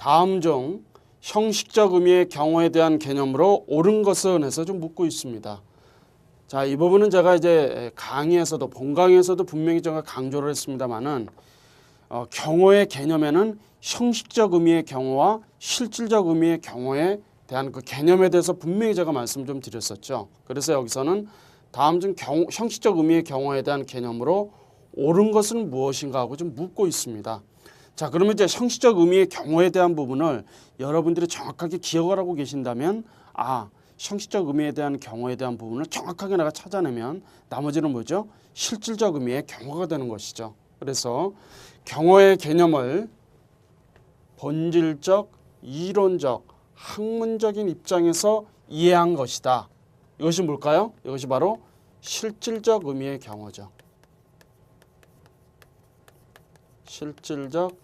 다음 중 형식적 의미의 경우에 대한 개념으로 옳은 것은 해서 좀 묻고 있습니다. 자, 이 부분은 제가 이제 강의에서도 본강의에서도 분명히 제가 강조를 했습니다만은 어, 경어의 개념에는 형식적 의미의 경어와 실질적 의미의 경어에 대한 그 개념에 대해서 분명히 제가 말씀 좀 드렸었죠. 그래서 여기서는 다음 중 경, 형식적 의미의 경어에 대한 개념으로 옳은 것은 무엇인가 하고 좀 묻고 있습니다. 자, 그러면 이제 형식적 의미의 경어에 대한 부분을 여러분들이 정확하게 기억을 하고 계신다면 아, 형식적 의미에 대한 경어에 대한 부분을 정확하게 내가 찾아내면 나머지는 뭐죠? 실질적 의미의 경어가 되는 것이죠. 그래서 경어의 개념을 본질적, 이론적, 학문적인 입장에서 이해한 것이다. 이것이 뭘까요? 이것이 바로 실질적 의미의 경어죠. 실질적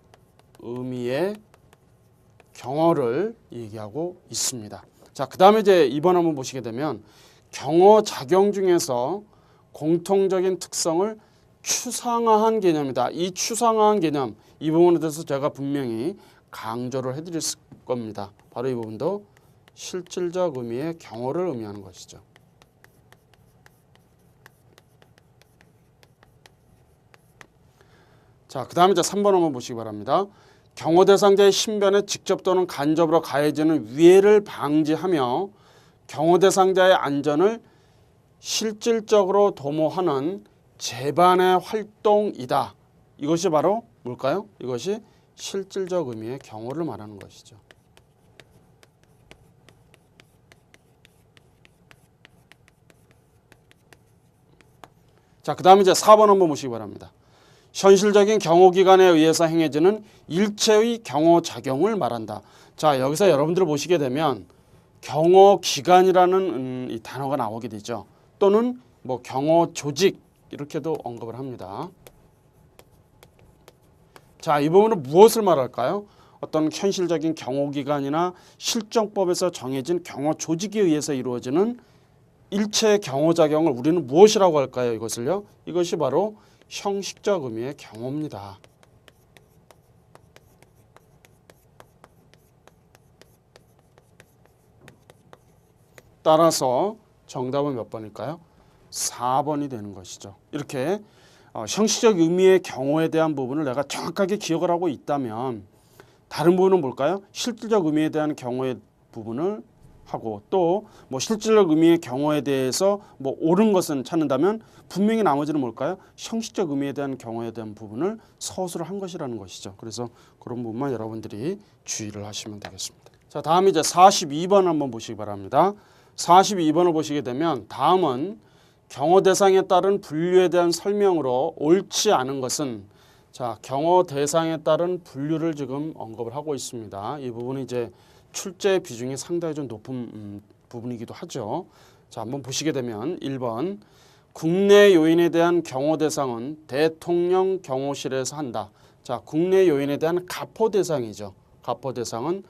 의미의 경어를 얘기하고 있습니다. 자, 그 다음에 이제 이번 한번 보시게 되면 경어 작용 중에서 공통적인 특성을 추상화한 개념이다. 이 추상화한 개념 이 부분에 대해서 제가 분명히 강조를 해드릴 겁니다. 바로 이 부분도 실질적 의미의 경어를 의미하는 것이죠. 자, 그 다음에 이제 3번 한번 보시기 바랍니다. 경호 대상자의 신변에 직접 또는 간접으로 가해지는 위해를 방지하며 경호 대상자의 안전을 실질적으로 도모하는 재반의 활동이다. 이것이 바로 뭘까요? 이것이 실질적 의미의 경호를 말하는 것이죠. 자, 그 다음에 이제 4번 한번 보시기 바랍니다. 현실적인 경호 기관에 의해서 행해지는 일체의 경호 작용을 말한다. 자, 여기서 여러분들 보시게 되면 경호 기관이라는 음, 이 단어가 나오게 되죠. 또는 뭐 경호 조직 이렇게도 언급을 합니다. 자, 이 부분은 무엇을 말할까요? 어떤 현실적인 경호 기관이나 실정법에서 정해진 경호 조직에 의해서 이루어지는 일체 경호 작용을 우리는 무엇이라고 할까요? 이것을요. 이것이 바로 형식적 의미의 경호입니다. 따라서 정답은 몇 번일까요? 4번이 되는 것이죠. 이렇게 어, 형식적 의미의 경호에 대한 부분을 내가 정확하게 기억을 하고 있다면 다른 부분은 뭘까요? 실질적 의미에 대한 경호의 부분을 하고 또 뭐 실질적 의미의 경호에 대해서 뭐 옳은 것은 찾는다면 분명히 나머지는 뭘까요? 형식적 의미에 대한 경호에 대한 부분을 서술을 한 것이라는 것이죠. 그래서 그런 부분만 여러분들이 주의를 하시면 되겠습니다. 자, 다음 이제 42번 한번 보시기 바랍니다. 42번을 보시게 되면 다음은 경호 대상에 따른 분류에 대한 설명으로 옳지 않은 것은 자, 경호 대상에 따른 분류를 지금 언급을 하고 있습니다. 이 부분이 이제 출제 비중이 상당히 좀 높은 음, 부분이기도 하죠. 자, 한번 보시게 되면 1번 국내 요인에 대한 경호 대상은 대통령 경호실에서 한다. 자, 국내 요인에 대한 가포 대상이죠. 가포 대상은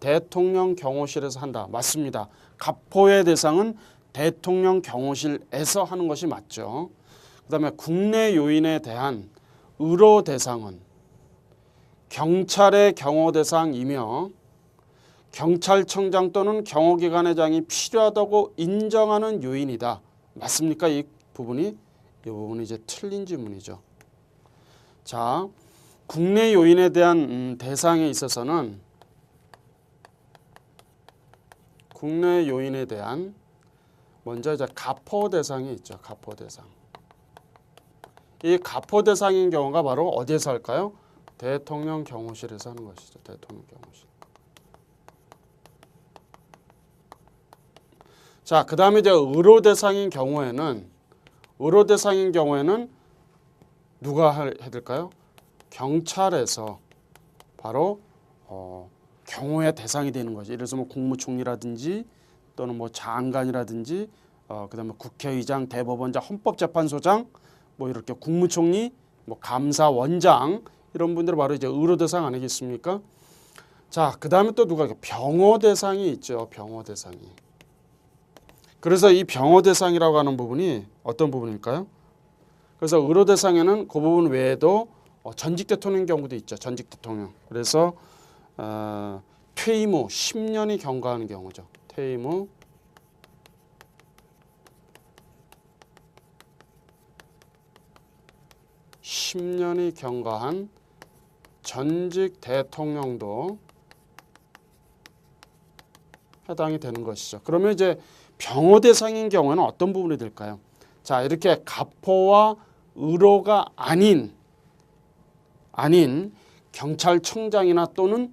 대통령 경호실에서 한다. 맞습니다. 가포의 대상은 대통령 경호실에서 하는 것이 맞죠. 그다음에 국내 요인에 대한 의료 대상은 경찰의 경호 대상이며 경찰청장 또는 경호기관회장이 필요하다고 인정하는 요인이다. 맞습니까? 이 부분이 이 부분이 이제 틀린 질문이죠. 자, 국내 요인에 대한 음, 대상에 있어서는 국내 요인에 대한 먼저 이제 가포 대상이 있죠. 가포 대상. 이 가포 대상인 경우가 바로 어디에서 할까요? 대통령 경호실에서 하는 것이죠. 대통령 경호실. 자, 그 다음에 이제 의료 대상인 경우에는 의료 대상인 경우에는 누가 할- 해야 될까요? 경찰에서 바로 어, 경호의 대상이 되는 거죠. 예를 들어서 뭐 국무총리라든지 또는 뭐 장관이라든지 어, 그다음에 국회의장, 대법원장, 헌법재판소장 뭐 이렇게 국무총리, 뭐 감사원장 이런 분들 바로 이제 의료 대상 아니겠습니까? 자, 그다음에 또 누가 병호 대상이 있죠. 병호 대상이. 그래서 이 병호 대상이라고 하는 부분이 어떤 부분일까요? 그래서 의료 대상에는 그 부분 외에도 어, 전직 대통령 경우도 있죠. 전직 대통령. 그래서 어, 퇴임 후 10년이 경과하는 경우죠. 퇴임 후 10년이 경과한 전직 대통령도 해당이 되는 것이죠. 그러면 이제 병호 대상인 경우에는 어떤 부분이 될까요? 자, 이렇게 가포와 의로가 아닌 아닌 경찰청장이나 또는